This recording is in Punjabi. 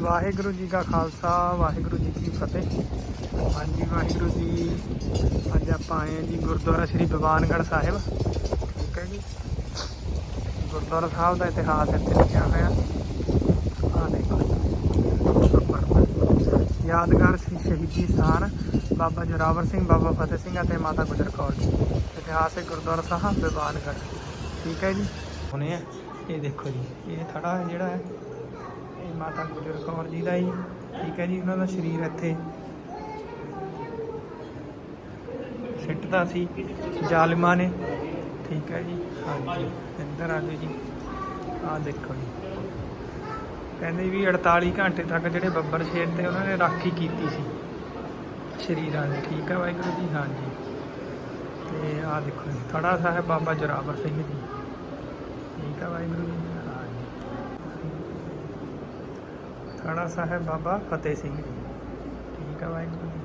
ਵਾਹਿਗੁਰੂ ਜੀ ਕਾ ਖਾਲਸਾ, ਵਾਹਿਗੁਰੂ ਜੀ ਕੀ ਫਤਿਹ। ਹਾਂਜੀ, ਵਾਹਿਗੁਰੂ ਜੀ, ਅੱਜ ਆਪਾਂ ਆਏ ਹਾਂ ਜੀ ਗੁਰਦੁਆਰਾ ਸ੍ਰੀ ਭਗਵਾਨਗੜ੍ਹ ਸਾਹਿਬ। ਠੀਕ ਹੈ ਜੀ। ਗੁਰਦੁਆਰਾ ਸਾਹਿਬ ਦਾ ਇਤਿਹਾਸ ਇੱਥੇ ਲਿਖਿਆ ਹੋਇਆ। ਆ ਦੇਖੋ ਯਾਦਗਾਰ ਸ੍ਰੀ ਸ਼ਹੀਦੀ ਸਥਾਨ ਬਾਬਾ ਜੋਰਾਵਰ ਸਿੰਘ, ਬਾਬਾ ਫਤਿਹ ਸਿੰਘ ਅਤੇ ਮਾਤਾ ਗੁਜਰ ਕੌਰ ਜੀ। ਇਤਿਹਾਸਿਕ ਗੁਰਦੁਆਰਾ ਸਾਹਿਬ ਭਗਵਾਨਗੜ੍ਹ ਠੀਕ ਹੈ ਜੀ। ਹੁਣੇ ਆ ਇਹ ਦੇਖੋ ਜੀ, ਇਹ ਥੜਾ ਜਿਹੜਾ ਹੈ। ਮਾਤਾ ਗੁਜਰ ਕੌਰ ਜੀ ਦਾ ਜੀ ਠੀਕ ਹੈ ਜੀ, ਉਹਨਾਂ ਦਾ ਸਰੀਰ ਇੱਥੇ ਸਿੱਟਦਾ ਸੀ, ਜ਼ਾਲਮਾਂ ਨੇ, ਠੀਕ ਹੈ ਜੀ, ਹਾਂਜੀ, ਇੱਧਰ ਆ ਜਾਓ ਜੀ, ਆਹ ਦੇਖੋ ਜੀ। ਕਹਿੰਦੇ ਵੀ 48 ਘੰਟੇ ਤੱਕ ਜਿਹੜੇ ਬੱਬਰ ਸ਼ੇਰ ਤੇ ਉਹਨਾਂ ਨੇ ਰਾਖੀ ਕੀਤੀ ਸੀ, ਸ਼ਰੀਰਾਂ ਦੀ, ਠੀਕ ਹੈ ਵਾਹਿਗੁਰੂ ਜੀ, ਹਾਂਜੀ। ਤੇ ਆਹ ਦੇਖੋ ਜੀ, ਥੜਾ ਸਾਹਿਬ ਬਾਬਾ ਜੋਰਾਵਰ ਸਿੰਘ ਜੀ, ਠੀਕ ਹੈ ਵਾਹਿਗੁਰੂ ਜੀ ਹਾਂਜੀ ਸਾਹਿਬ ਬਾਬਾ ਫਤਿਹ ਸਿੰਘ ਜੀ। ਠੀਕ ਹੈ ਵਾਹਿਗੁਰੂ ਜੀ।